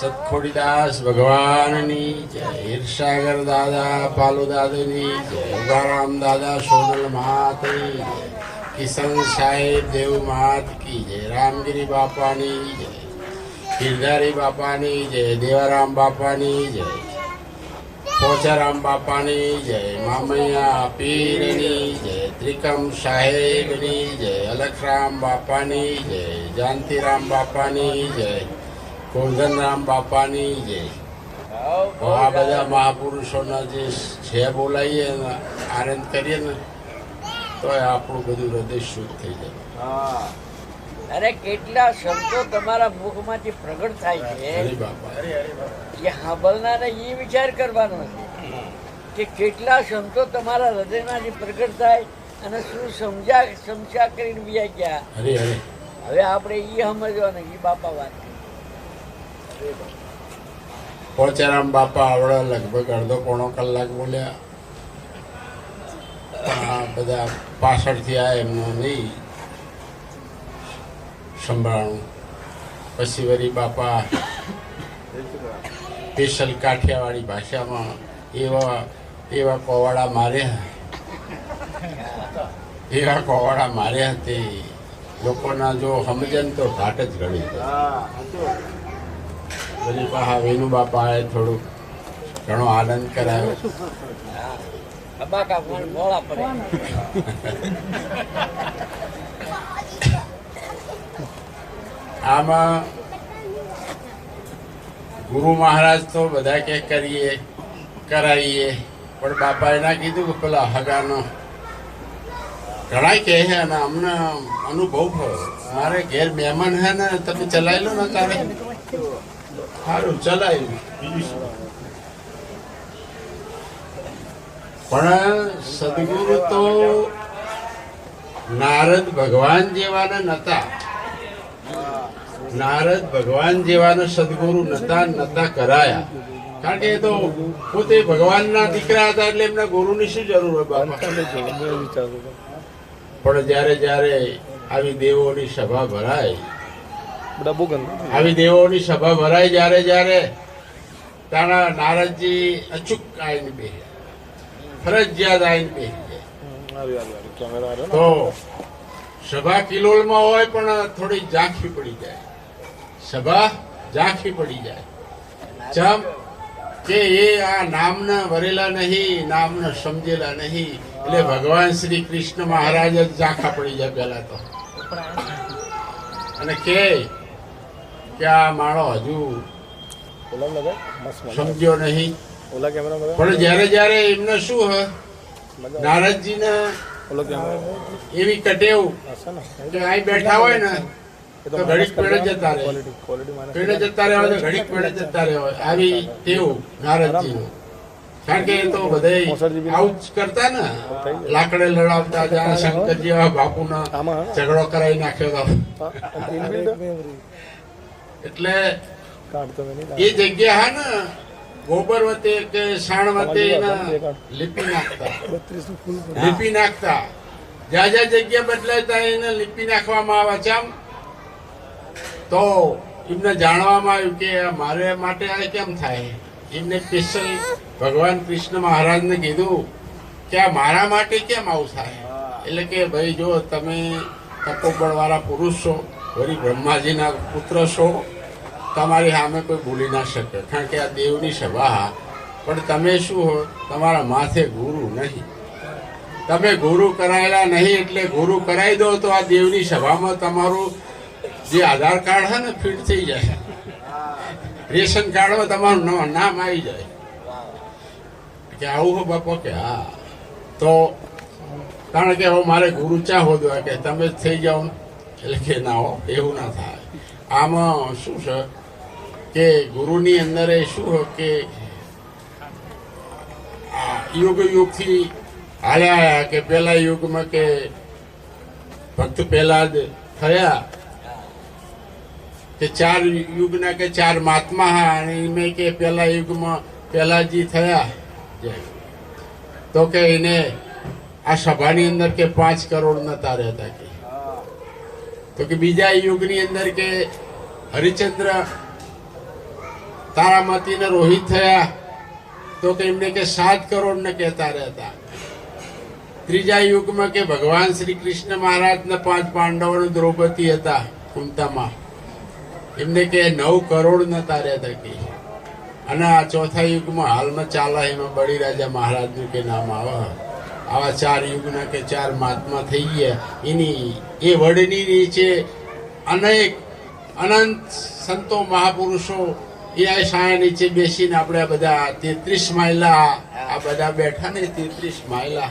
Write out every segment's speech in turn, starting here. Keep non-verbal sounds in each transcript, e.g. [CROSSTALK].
સતખોડીદાસ ભગવાનની જય. હિરસાગર દાદા, પાલુ દાદાની જય. ઉગારામ દાદા, સોનલ માતની કિશન સાહેબ દેવ માત કી જય. રામગીરી બાપાની જય. ગિરધારી બાપાની જય. દેવારામ બાપાની જય. પોચારામ બાપાની જય. મામૈયા પીરની જય. ત્રિકમ સાહેબની જય. અલખરામ બાપાની જય. જાનતીરામ બાપાની જય. કુંદનરામ બાપાની જય આ બધા મહાપુરુષોના જે છે બોલાવીએ ને આનંદ કરીએ ને તો આપણું બધું હૃદય શુદ્ધ થઈ જાય. અરે કેટલા શબ્દો તમારા મુખમાંથી પ્રગટ થાય છે. એ સાંભળનારે એ વિચાર કરવાનો છે કે કેટલા શબ્દો તમારા હૃદયમાંથી પ્રગટ થાય અને શું સમજા સમજા કરીને બીજા ગયા હવે આપણે એ સમજવાનું એ બાપા વાત પોચારામ બાપા આવડે લગભગ અડધો પોણો કલાક બોલ્યા. બધા પાછળથી આ એમનું નહીં સંભાળવું પછી વળી બાપા સ્પેશલ કાઠિયાવાડી ભાષામાં એવા એવા કોવાડા માર્યા એવા કોવાડા માર્યા તે લોકોના જો સમજન તો ઘાટ જ ઘડી વળી પાછા વેનુ બાપાએ થોડુંક ઘણો આનંદ કરાયો આમાં ગુરુ મહારાજ તો બધા કે કરીએ, કરાવીએ, પણ બાપાએ ના કીધું કે પેલા હગાનો. ઘણા કહે છે અને અમને અનુભવ મારે ઘેર મહેમાન હે ને, તમે ચલાવી લો ને તારે સારું ચલાવ્યું પણ સદગુરુ તો નારદ ભગવાન જેવાના નતા. નારદ ભગવાન જેવાના સદગુરુ નતા નતા કરાયા. કારણ કે એ તો પોતે ભગવાનના દીકરા હતા એટલે એમના ગુરુની શું જરૂર હોય પણ જ્યારે જ્યારે આવી દેવોની સભા ભરાય આવી દેવોની સભા ભરાય જ્યારે જ્યારે તાણા નારદજી અચૂક આવીને બે ફરજિયાત આવીને બે તો સભા કિલોલમાં હોય પણ થોડી ઝાંખી પડી જાય. સભા ઝાંખી પડી જાય. ચમ કે એ આ નામના વરેલા નહીં નામના સમજેલા નહીં. એટલે ભગવાન શ્રી કૃષ્ણ મહારાજ જ ઝાંખા પડી જાય પહેલા તો. અને કે કે આ માળો હજુ સમજ્યો નહીં. પણ જ્યારે જ્યારે એમને શું હ? નારદજીને એવી કટેવ. કે અહીં બેઠા હોય ને તો ઘડીક પેડે જતા રહે. પેડે જતા રહે હોય ઘડીક પેડે જતા રહે હોય. આવી ટેવ નારદજી. કારણ કે એ તો બધે આવું જ કરતા ને. લાકડે લડાવતા જ્યાં શંકરજી જેવા બાપુના ઝઘડો કરાવી નાખ્યો હતો એટલે એ જગ્યા હા ને ગોબર વતે કે સાણ વતે લીપી નાખતા. લીપી નાખતા. જ્યાં જ્યાં જગ્યા બદલાય ત્યાં એને લીપી નાખવામાં આવે છે આમ. તો એમને જાણવામાં આવ્યું કે મારે માટે આ કેમ થાય? એમને સ્પેશિયલ ભગવાન કૃષ્ણ મહારાજને કીધું કે આ મારા માટે કેમ આવું થાય? એટલે કે ભાઈ જો તમે તપોબળ વાળા પુરુષ છો વળી બ્રહ્માજીના પુત્ર છો, તમારી સામે કોઈ બોલી ના શકે, કારણ કે આ દેવની સભા પણ તમે શું હો? તમારા માથે ગુરુ નહીં. તમે ગુરુ કરાયેલા નહીં એટલે ગુરુ કરાવી દો તો આ દેવની સભામાં તમારું જે આધાર કાર્ડ છે ને ફિટ થઈ જાય રેશન કાર્ડમાં તમારું નામ આવી જાય. કે આવું હો બાપો કે હા. તો કારણ કે હવે મારે ગુરુ ચા હોદવા કે તમે જ થઈ જાઓ ને. એટલે કે ના હો, એવું ના થાય. આમાં શું છે કે ગુરુની અંદર એ શું કે યુગ યુગથી હાલ્યા કે પેલા યુગમાં કે ભક્ત પહેલા જ થયા કે ચાર યુગના કે ચાર મહાત્મા હા અને એમાં કે પેલા યુગમાં પહેલાજી થયા. તો કે એને આ સભાની અંદર કે પાંચ કરોડ નતા રહેતા કે. તો કે બીજા યુગની અંદર કે હરિચંદ્ર તારામતીને રોહિત થયા, તો કે એમને કે સાત કરોડને કહેતા રહેતા. ત્રીજા યુગમાં કે ભગવાન શ્રી કૃષ્ણ મહારાજના પાંચ પાંડવોને દ્રૌપદી હતા કુંતામાં. એમને કે નવ કરોડ નતા રહેતા કે. અને આ ચોથા યુગમાં હાલમાં ચાલે એમાં બળીરાજા મહારાજનું કે નામ આવે. આવા ચાર યુગના કે ચાર મહાત્મા થઈ ગયા. એની એ વડની નીચે અનેક અનંત સંતો મહાપુરુષો એ આ છાયા નીચે બેસીને આપણે બધા તેત્રીસ માઇલા આ બધા બેઠા ને તેત્રીસ માઇલા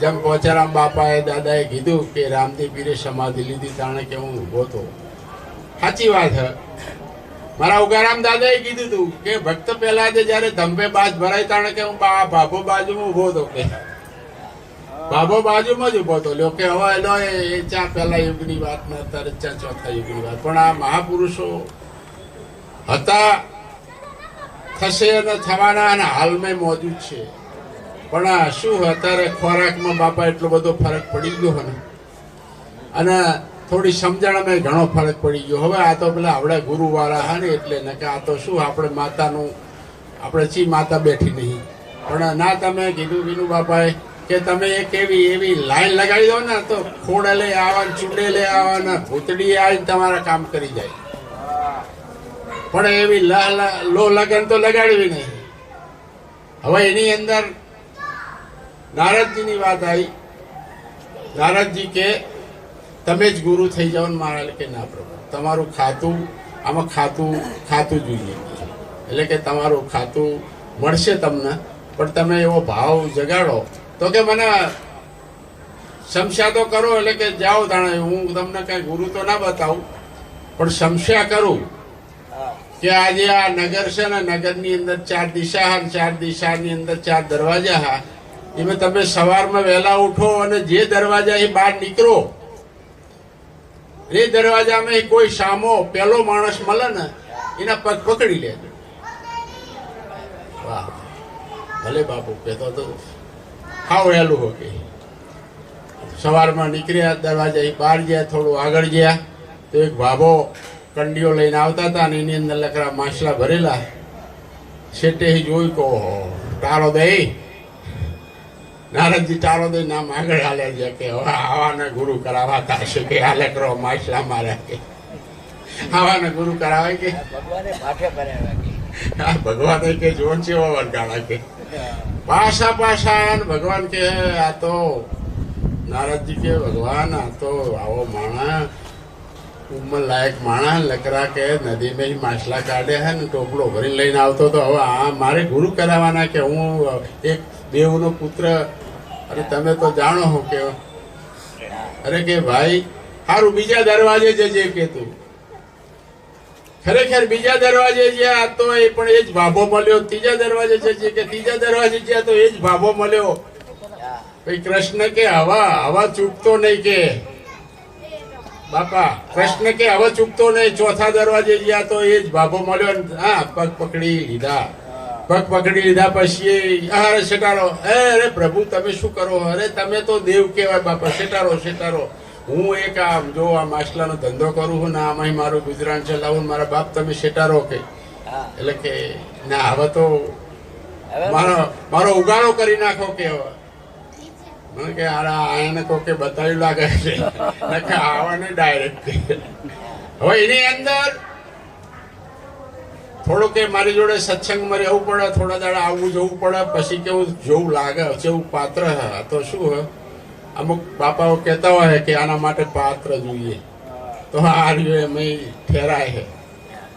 જેમ પોચારામ બાપાએ દાદાએ કીધું કે રામદેવ પીરે સમાધિ લીધી તાણે કે હું ઊભો તો. સાચી વાત હે. મારા ઉગારામ દાદાએ કીધું તું કે ભક્ત પહેલા જે જ્યારે ધંભે બાજ ભરાય તાણે કે હું બા ભાભો બાજુમાં ઊભો હતો કે. ભાભો બાજુમાં જ ઊભો હતો. લ્યો કે હવે એનો એ ચા પહેલા યુગની વાત ને અત્યારે ચા ચોથા યુગની વાત. પણ આ મહાપુરુષો હતા, થશે અને થવાના અને હાલમાં મોજૂદ છે. પણ આ શું અત્યારે ખોરાકમાં બાપા એટલો બધો ફરક પડી ગયો હોય અને થોડી સમજણમાં ઘણો ફરક પડી ગયો. હવે આ તો પેલા આવડે ગુરુવાળા હા ને એટલે ને કે આ તો શું આપણે માતાનું, આપણે ચી માતા બેઠી નહીં. પણ ના, તમે કીધું બીનું બાપાએ કે તમે એક એવી એવી લાઈન લગાવી દો ને, તો ખોડલે લઈ આવા ને લઈ આવા ને ભૂતડી આવી તમારા કામ કરી જાય. પણ એવી લો લગન તો લગાડવી નહીં. હવે એની અંદર નારદજીની વાત આવી. નારદજી કે, તમે જ ગુરુ થઈ જાઓ ને મારા કે ના પ્રભુ. તમારું ખાતું, આમાં ખાતું ખાતું જોઈએ. એટલે કે તમારું ખાતું મળશે તમને, પણ તમે એવો ભાવ જગાડો તો કે મને સમસ્યા તો કરો એટલે કે જાઓ તાણે. હું તમને કઈ ગુરુ તો ના બતાવું, પણ સમસ્યા કરું કે આજે આ નગર છે ને, નગરની અંદર ચાર દિશા હા ચાર દિશાની અંદર ચાર દરવાજા હા એમાં તમે સવારમાં વહેલા ઉઠો અને જે દરવાજા બહાર નીકળો, એ દરવાજામાં કોઈ સામો, પેલો માણસ મળે ને, એના પગ પકડી લેજો. વાહ. ભલે બાપુ, કહેતો તો હાવ વહેલું હો કે. સવારમાં નીકળ્યા દરવાજા બહાર ગયા થોડું આગળ ગયા તો એક ભાભો કંડીઓ લઈને આવતા હતા અને એની અંદર લકડા માછલા ભરેલા. છેટે જોયું કહો તારો દઈ. નારદજી તારો દે નામ આગળ હાલે ગયા કે હવે આવાને ગુરુ કરાવાતા હશે કે આ કરો માછલા માર્યા કે. આવાને ગુરુ કરાવે કે? ભગવાને ભગવાન કે જોન છે વર્ગાળા કે. પાસા અને ભગવાન કે આ તો નારદજી કે ભગવાન, આ તો આવો માણા ઉંમર લાયક માણા, લકરા કે નદીમાં ઈ માછલા કાઢે હે ને ટોપલો ભરીને લઈને આવતો તો હવે આ મારે ગુરુ કરાવવાના કે હું એક દેવનો પુત્ર? અને તમે તો જાણો હો કે, અરે કે ભાઈ સારું બીજા દરવાજે જજે કે તું. ખરેખર બીજા દરવાજે જ્યાં હતો એ પણ એ જ ભાભો મળ્યો. ત્રીજા દરવાજે છે કે ત્રીજા દરવાજે જ્યાં તો એ જ ભાભો મળ્યો. ભાઈ, કૃષ્ણ કે હવા હવા ચૂકતો નહીં કે? બાપા, કૃષ્ણ કે હવા ચૂકતો નહીં? ચોથા દરવાજે ગયા તો એ જ ભાભો મળ્યો. હા પગ પકડી લીધા. પગ પકડી લીધા પછી અરે શેટારો, અરે પ્રભુ, તમે શું કરો? અરે તમે તો દેવ કહેવાય બાપા, શેટારો શેટારો. હું એક આમ જો આ માછલાનો ધંધો કરું છું ને આમાં મારું ગુજરાન ચલાવું મારા બાપ તમે શેટારો કે એટલે કે ના હવે તો મારો મારો ઉગાડો કરી નાખો કે હવે. મને કે આરા આને તો કે બતાવ્યું લાગે છે. ને કે આવવાને ડાયરેક્ટ હવે એની અંદર થોડું કે મારી જોડે સત્સંગમાં રહેવું પડે થોડા દાડા આવવું જવું પડે પછી કેવું જેવું લાગે જેવું પાત્ર હે આ તો શું હે? અમુક બાપાઓ કહેતા હોય કે આના માટે પાત્ર જોઈએ. તો આ રહ્યું એમ ઠેરાય છે.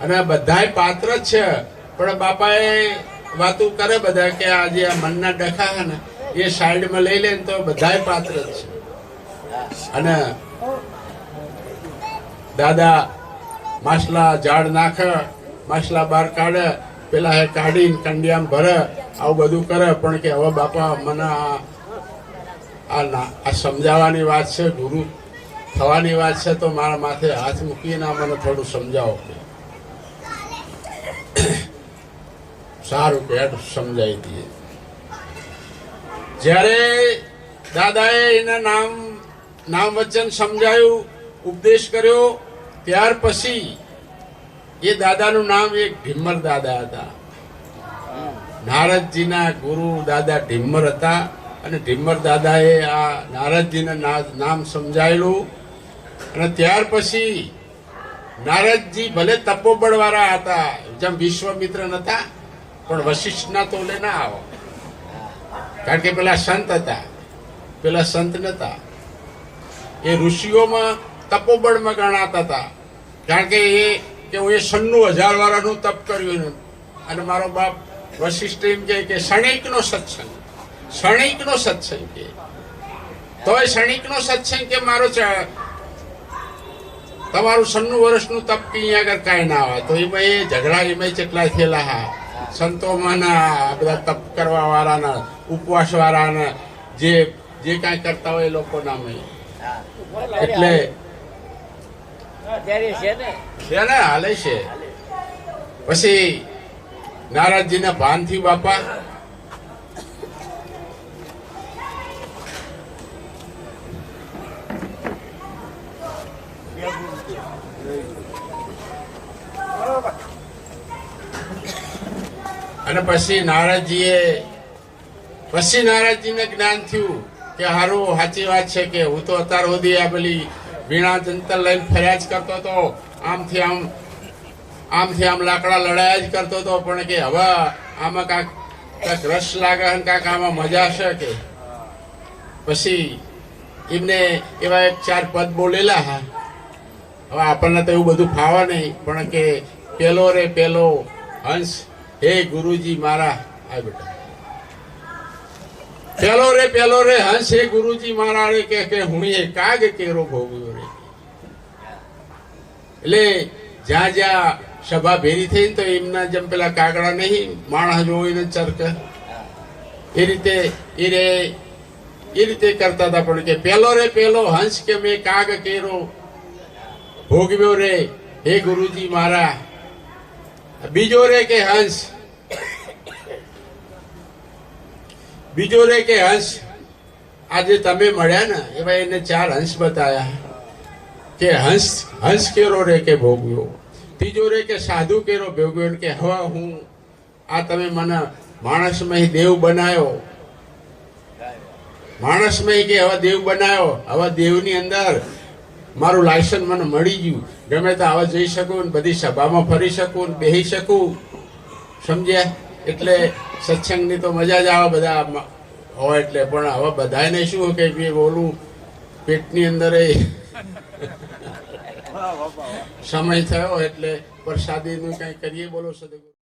અને બધાય પાત્ર જ છે. પણ બાપાએ વાતો કરે બધા કે આ જે મનના ડખા છે ને, એ સાઈડમાં લઈ લે તો બધાય પાત્ર જ છે. અને દાદા માછલા ઝાડ નાખે, માછલા બહાર કાઢે, પેલા હે કાઢીને કંડિયામ ભરે, આવું બધું કરે. પણ કે હવે બાપા મને આ ના- આ સમજાવવાની વાત છે ગુરુ થવાની વાત છે તો મારા માથે હાથ મૂકીને મને થોડું સમજાવો. સારું કે સમજાવી દઈએ જ્યારે દાદાએ એના નામ નામ વચન સમજાયું ઉપદેશ કર્યો ત્યાર પછી એ દાદાનું નામ એક ઢીમર દાદા હતા. નારદજીના ગુરુ દાદા ઢીમર હતા. અને ઢીમર દાદાએ આ નારદજીને નામ સમજાયેલું. અને ત્યાર પછી નારદજી ભલે તપોબળ વાળા હતા, જેમ વિશ્વમિત્ર નતા, પણ વશિષ્ઠના તોલે ના આવો. કારણ કે પેલા સંત હતા. પેલા સંત નતા. એ ઋષિઓમાં તપોબળમાં ગણાતા હતા. કારણ કે એ કે હું એ સન્નું હજાર વાળાનું તપ કર્યું અને મારો બાપ વશિષ્ઠ એમ કે ક્ષણિકનો સત્સંગ. ક્ષણિકનો સત્સંગ કે તોય ક્ષણિકનો સત્સંગ કે મારો તમારું સન્નું વર્ષનું તપ કે અહીંયા આગળ કાંઈ ના આવે તો એમાં એ ઝઘડા એમાં કેટલા થયેલા હા. સંતોમાં ના બધા તપ કરવા વાળાના ઉપવાસ વાળાના જે જે કાંઈ કરતા હોય એ લોકોના મેં એટલે છે ને. હાલે છે. પછી નારદજીના ભાનથી બાપા અને પછી નારદજીએ પછી નારદજીને જ્ઞાન થયું કે હારું, સાચી વાત છે કે હું તો અત્યાર સુધી આ પેલી વીણા જંતર લઈને ફર્યા જ કરતો હતો. આમથી આમ આમથી આમ લાકડા લડાયા જ કરતો હતો. પણ કે હવે આમાં કાંક કાંક રસ લાગે અને કાંક આમાં મજા છે કે? પછી એમને એવા એક ચાર પદ બોલેલા હા. હવે આપણને તો એવું બધું ફાવે નહીં, પણ કે પેલો રે પેલો હંસ હે ગુરુજી મારા આ બેટા પેલો રે પેલો રે હંસ હે ગુરુજી મારા રે કે કે હું એ કાગ કેરો ભોગવ્યો રે એટલે જ્યાં જ્યાં સભા ભેરી થઈ ને તો એમના જેમ પેલા કાગડા નહીં માણસ જોઈને ચરક એ રીતે એ રે એ રીતે કરતા હતા પણ કે પેલો રે પેલો હંસ કે મેં કાગ કેરો ભોગવ્યો રે હે ગુરુજી મારા બીજો રે કે હંસ? બીજો રે કે હંસ? આજે તમે મળ્યા ને એવા એને ચાર હંસ બતાયા. કે હંસ હંસ કેરો રે કે ભોગવ્યો? ત્રીજો રે કે સાધુ કેરો ભોગવ્યો કે, હવે હું, આ તમે મને માણસમય દેવ બનાવ્યો માણસમય કે હવે દેવ બનાવ્યો હવે દેવની અંદર. મારું લાયસન્સ મને મળી ગયું. ગમે તો આવા જઈ શકું ને બધી સભામાં ફરી શકું ને બેસી શકું. સમજ્યા? એટલે સત્સંગની તો મજા જ આવે બધા હોય એટલે. પણ હવે બધાને શું કે બોલું પેટની અંદર એ [LAUGHS] સમય થયો એટલે પ્રસાદીનું કંઈ કરીએ બોલો સદગુરુ.